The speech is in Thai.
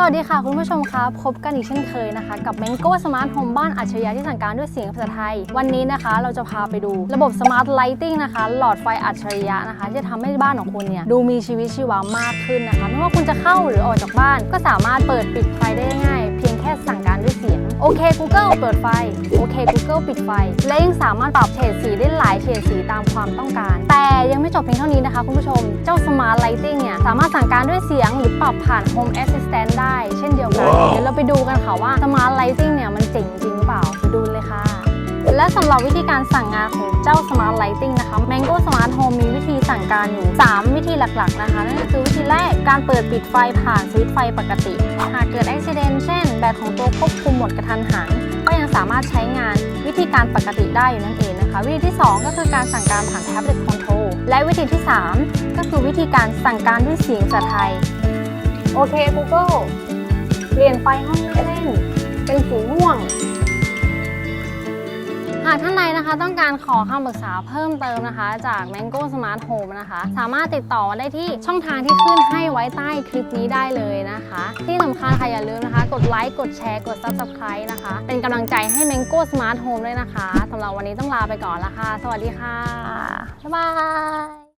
สวัสดีค่ะคุณผู้ชมครับพบกันอีกเช่นเคยนะคะ กับ Mango Smart Home บ้านอัจฉริยะที่สั่งการด้วยเสียงภาษาไทย วันนี้นะคะเราจะพาไปดูระบบ Smart Lighting นะคะ หลอดไฟอัจฉริยะนะคะ ที่จะทำให้บ้านของคุณเนี่ยดูมีชีวิตชีวามากขึ้นนะคะ ไม่ว่าคุณจะเข้าหรือออกจากบ้าน ก็สามารถเปิดปิดไฟได้ง่าย เพียงแค่สั่งการด้วยเสียงโอเค Google เปิดไฟโอเค Google ปิดไฟ และยังสามารถปรับเฉดสีได้หลายเฉดสีตามความต้องการ ไม่จบเพียงเท่านี้นะคะคุณผู้ชม เจ้า Smart Lighting เนี่ยสามารถสั่งการด้วยเสียงหรือปรับผ่าน Home Assistant ได้ เช่นเดียวกัน เดี๋ยวเราไปดูกันค่ะว่า Smart Lighting เนี่ยมันเจ๋งจริงหรือเปล่าไปดูเลยค่ะ และสำหรับวิธีการสั่งงานของเจ้า Smart Lighting นะคะ Mango Smart Home มีวิธีสั่งการอยู่ 3 วิธีหลักๆนะคะ นั่นก็คือวิธีแรกการเปิดปิดไฟผ่านสวิตช์ไฟปกติ หากเกิดอุบิเหตุเช่น แบตของตัวควบคุมหมดกระทันหันก็ยังสามารถใช้งานวิธีการปกติได้อยู่นั่นเองนะคะ วิธีที่ 2 ก็คือการสั่งการผ่านแท็บเล็ตคอนโทรล และวิธีที่ 3 ก็คือวิธีการสั่งการด้วยเสียงภาษาไทย โอเค Google เปลี่ยนไฟห้องนั่งเล่นเป็นสีม่วงากท่านใดนะคะ ต้องการขอคำปรึกษาเพิ่มเติมนะคะ จาก Mango Smart Home นะคะ สามารถติดต่อมาได้ที่ช่องทางที่ขึ้นให้ไว้ใต้คลิปนี้ได้เลยนะคะ ที่สำคัญค่ะอย่าลืมนะคะ กดไลค์กดแชร์กด Subscribe นะคะ เป็นกำลังใจให้ Mango Smart Home ด้วยนะคะสำหรับวันนี้ต้องลาไปก่อนละค่ะ สวัสดีค่ะบ๊ายบาย